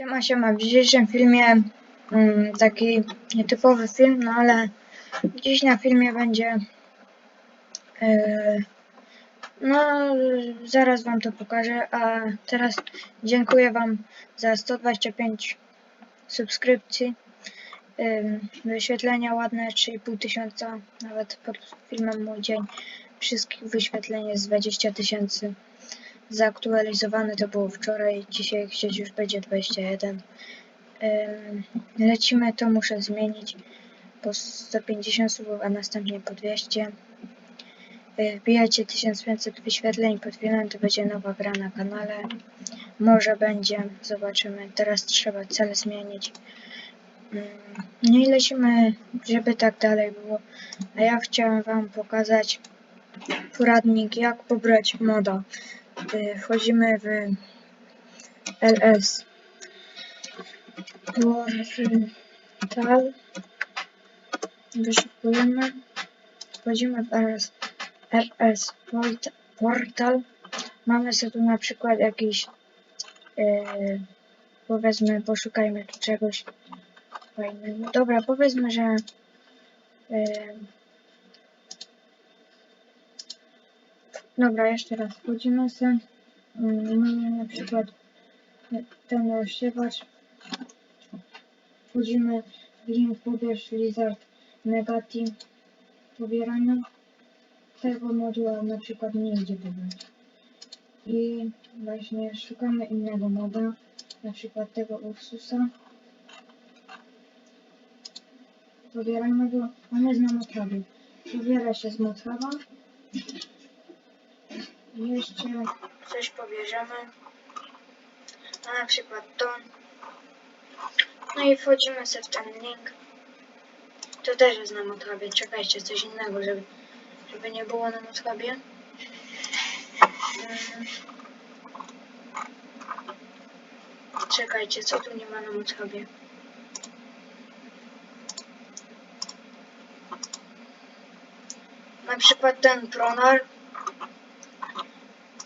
Siema, siema. W dzisiejszym filmie mm, taki nietypowy film, no ale dziś na filmie będzie yy, no zaraz wam to pokażę, a teraz dziękuję wam za 125 subskrypcji. Yy, wyświetlenia ładne 3,5 tysiąca, nawet pod filmem mój dzień wszystkich wyświetleń jest 20 tysięcy. Zaktualizowane to było wczoraj, dzisiaj gdzieś już będzie 21. Ym, lecimy, to muszę zmienić po 150 subów, a następnie po 200. Yy, Wbijajcie 1500 wyświetleń pod filmem, to będzie nowa gra na kanale. Może będzie, zobaczymy. Teraz trzeba cel zmienić. No i lecimy, żeby tak dalej było. A ja chciałem wam pokazać poradnik, jak pobrać moda. Y, wchodzimy w ls portal wyszukujemy. Wchodzimy w ls, ls port- portal. Mamy sobie tu na przykład jakiś y, powiedzmy poszukajmy tu czegoś fajnego. Dobra powiedzmy że y, Dobra, jeszcze raz wchodzimy sobie. Mm, Mamy na przykład ten rozsiewacz. Wchodzimy w link pobierz Lizard Negati pobierania. Tego moduła na przykład nie idzie pobrać. I właśnie szukamy innego moda, na przykład tego Ursusa. Pobieramy go, jest na Motrawie. Pobiera się z Motrawa. Jeszcze coś pobierzemy. A na przykład to. No i wchodzimy sobie w ten link. To też jest na Motrabie. Czekajcie, coś innego, żeby, żeby nie było na Motrabie. Mm. Czekajcie, co tu nie ma na Motrabie? Na przykład ten pronar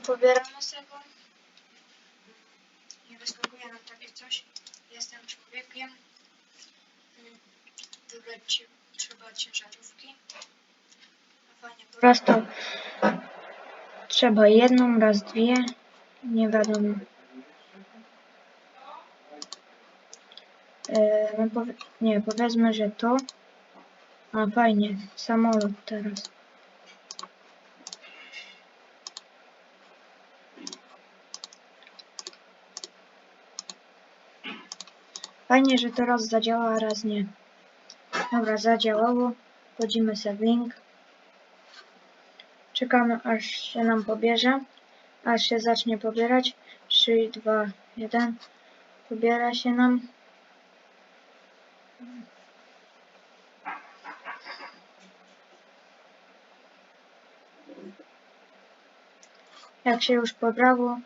pobieramy sobie go i wyskakuje nam takie coś. Jestem człowiekiem. Wybrać trzeba ciężarówki. Fajnie, po raz to trzeba jedną, raz dwie. Nie wiadomo. E, no powie, nie, powiedzmy, że to. A fajnie, samolot teraz. Fajnie, że to raz zadziała, a raz nie. Dobra, zadziałało. Wchodzimy sobie w link. Czekamy aż się nam pobierze. Aż się zacznie pobierać. 3, 2, 1. Pobiera się nam. Jak się już pobrało,